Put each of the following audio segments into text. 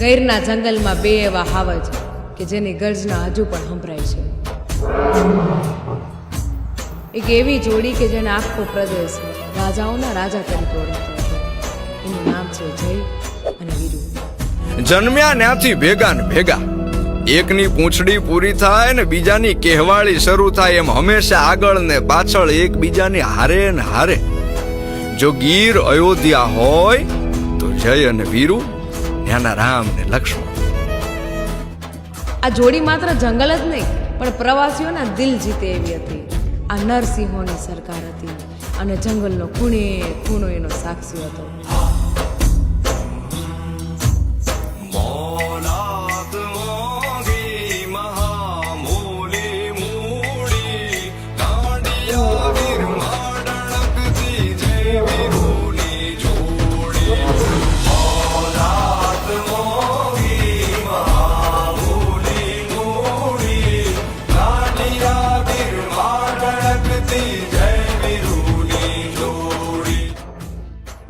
ગૈરના જંગલમાં બે એવા હાવજ કે જેની ગર્જના હજુ પણ સંભળાય છે. એક એવી જોડી કે જેને આખો પ્રદેશ રાજાઓના રાજા તરીકે ઓળખતો એનું નામ છે જય અને વીરુ. જન્મ્યા ન્યાથી ભેગા ને ભેગા. એકની પૂંછડી પૂરી થાય ને બીજાની કહેવાળી શરૂ થાય એમ હંમેશા આગળ ને પાછળ એકબીજાની હારે ને હારે. જો ગીર અયોધ્યા હોય તો જય અને વીરુ ત્યાંના રામ ને લક્ષ્મણ. આ જોડી માત્ર જંગલ જ નહીં, પણ પ્રવાસીઓના દિલ જીતે એવી હતી. આ નરસિંહોની સરકાર હતી અને જંગલનો ખૂણે ખૂણો એનો સાક્ષી હતો.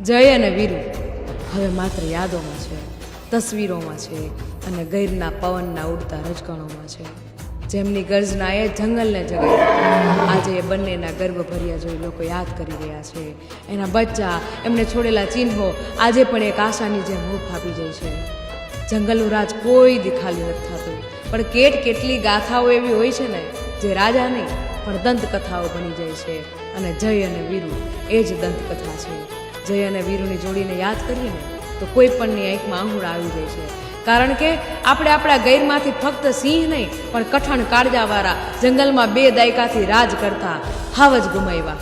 જય અને વીરુ. હવે માત્ર યાદોમાં છે, તસવીરોમાં છે અને ગૈરના પવનના ઉડતા રજકણોમાં છે. જેમની ગર્જના એ જંગલને જગ્યા આજે એ બંનેના ગર્ભભર્યા જોઈ લોકો યાદ કરી રહ્યા છે. એના બચ્ચા, એમને છોડેલા ચિહ્નો, આજે પણ એક આશાની જેમ હૂફ આપી જાય છે. જંગલનું રાજ કોઈ દિખાલી નથી થતું. પણ કેટ કેટલી ગાથાઓ એવી હોય છે ને, જે રાજા નહીં, પણ દંતકથાઓ બની જાય છે. અને જય અને વીરુ એ જ દંતકથા છે. જય અને વીરુની જોડીને યાદ કરીએ ને, તો કોઈ પણની આંખમાં આંગુળ આવી જાય છે. કારણ કે આપણે આપણા ગૈરમાંથી ફક્ત સિંહ નહીં, પણ કઠણ કાળજાવાળા જંગલમાં બે દાયકાથી રાજ કરતા હાવ જ ગુમાવ્યા.